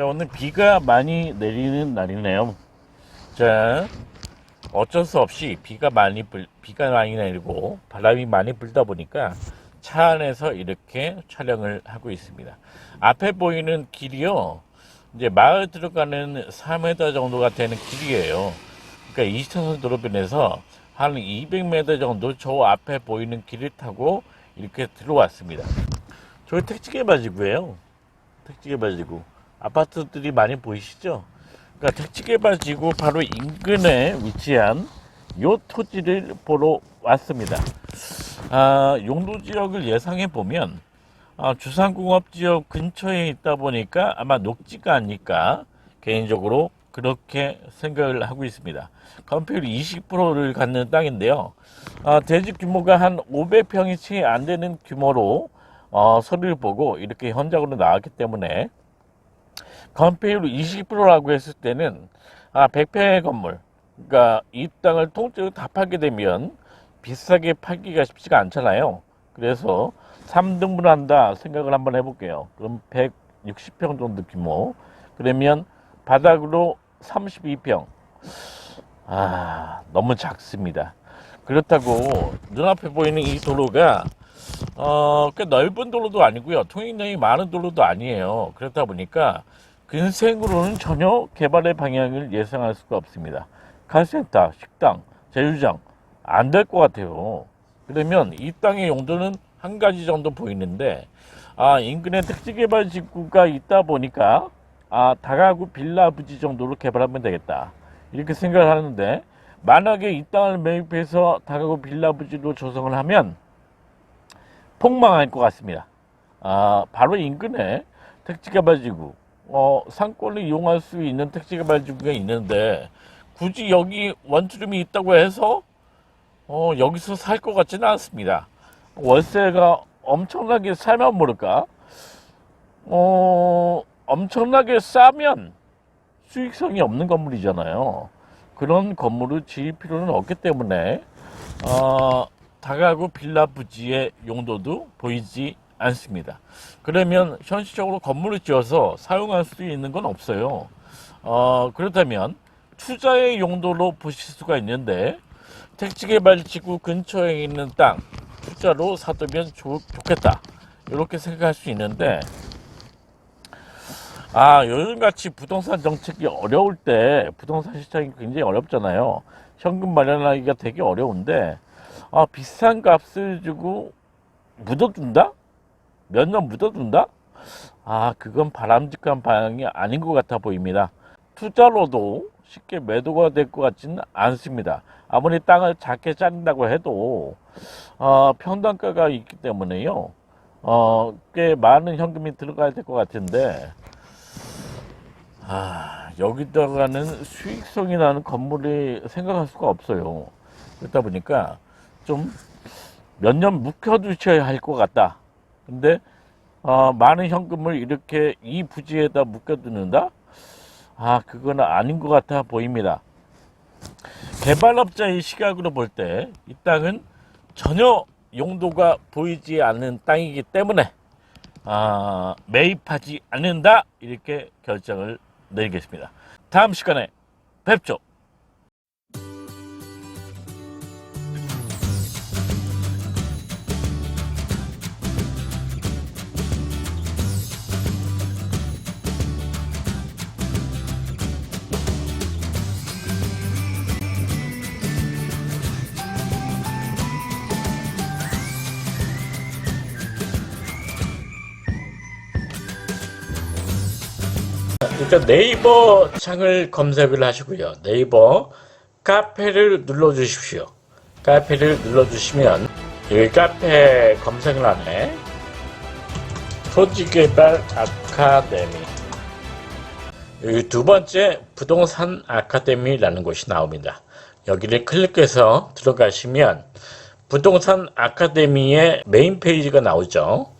자, 오늘 비가 많이 내리는 날이네요. 자, 어쩔 수 없이 비가 많이 불, 비가 많이 내리고 바람이 많이 불다 보니까 차 안에서 이렇게 촬영을 하고 있습니다. 앞에 보이는 길이요. 이제 마을 들어가는 4m 정도가 되는 길이에요. 그러니까 2차선 도로 변에서 한 200m 정도 저 앞에 보이는 길을 타고 이렇게 들어왔습니다. 저기 택지개발지구예요. 택지개발지구. 아파트들이 많이 보이시죠? 그러니까 택지개발지구 바로 인근에 위치한 요 토지를 보러 왔습니다. 아, 용도 지역을 예상해 보면 아, 주상공업 지역 근처에 있다 보니까 아마 녹지가 아닐까 개인적으로 그렇게 생각을 하고 있습니다. 건폐율 20%를 갖는 땅인데요. 아, 대지 규모가 한 500평이 채 안 되는 규모로 어, 서류를 보고 이렇게 현장으로 나왔기 때문에 건폐율 20%라고 했을 때는 아, 100평의 건물, 그러니까 이 땅을 통째로 다 팔게 되면 비싸게 팔기가 쉽지가 않잖아요. 그래서 3등분 한다 생각을 한번 해볼게요. 그럼 160평 정도 규모. 그러면 바닥으로 32평. 아, 너무 작습니다. 그렇다고 눈앞에 보이는 이 도로가 어, 꽤 넓은 도로도 아니고요. 통행량이 많은 도로도 아니에요. 그렇다 보니까 근생으로는 전혀 개발의 방향을 예상할 수가 없습니다. 카센터, 식당, 제휴장 안 될 것 같아요. 그러면 이 땅의 용도는 한 가지 정도 보이는데 아, 인근에 택지개발 지구가 있다 보니까 아, 다가구 빌라 부지 정도로 개발하면 되겠다. 이렇게 생각을 하는데 만약에 이 땅을 매입해서 다가구 빌라 부지로 조성을 하면 폭망할 것 같습니다. 아, 바로 인근에 택지개발 지구, 어, 상권을 이용할 수 있는 택지개발지구가 있는데 굳이 여기 원투룸이 있다고 해서 어, 여기서 살 것 같지는 않습니다. 월세가 엄청나게 살면 모를까? 어, 엄청나게 싸면 수익성이 없는 건물이잖아요. 그런 건물을 지을 필요는 없기 때문에 어, 다가구 빌라 부지의 용도도 보이지 않습니다. 그러면 현실적으로 건물을 지어서 사용할 수 있는 건 없어요. 어, 그렇다면 투자의 용도로 보실 수가 있는데 택지개발지구 근처에 있는 땅 투자로 사두면 좋, 좋겠다 이렇게 생각할 수 있는데 아 요즘같이 부동산 정책이 어려울 때 부동산 시장이 굉장히 어렵잖아요 현금 마련하기가 되게 어려운데 아 비싼 값을 주고 묻어둔다 몇 년 묻어둔다 아 그건 바람직한 방향이 아닌 것 같아 보입니다 투자로도 쉽게 매도가 될 것 같지는 않습니다. 아무리 땅을 작게 자른다고 해도 어, 평당가가 있기 때문에요. 어, 꽤 많은 현금이 들어가야 될 것 같은데 아, 여기다가는 수익성이 나는 건물이 생각할 수가 없어요. 그렇다 보니까 좀 몇 년 묵혀두셔야 할 것 같다. 근데 어, 많은 현금을 이렇게 이 부지에다 묵혀두는다? 아, 그거는 아닌 것 같아 보입니다. 개발업자의 시각으로 볼 때 이 땅은 전혀 용도가 보이지 않는 땅이기 때문에 아, 매입하지 않는다 이렇게 결정을 내리겠습니다. 다음 시간에 뵙죠. 일단 네이버 창을 검색을 하시고요. 네이버 카페를 눌러 주십시오. 카페를 눌러 주시면 여기 카페 검색란에 토지개발 아카데미 여기 두 번째 부동산 아카데미라는 곳이 나옵니다. 여기를 클릭해서 들어가시면 부동산 아카데미의 메인 페이지가 나오죠.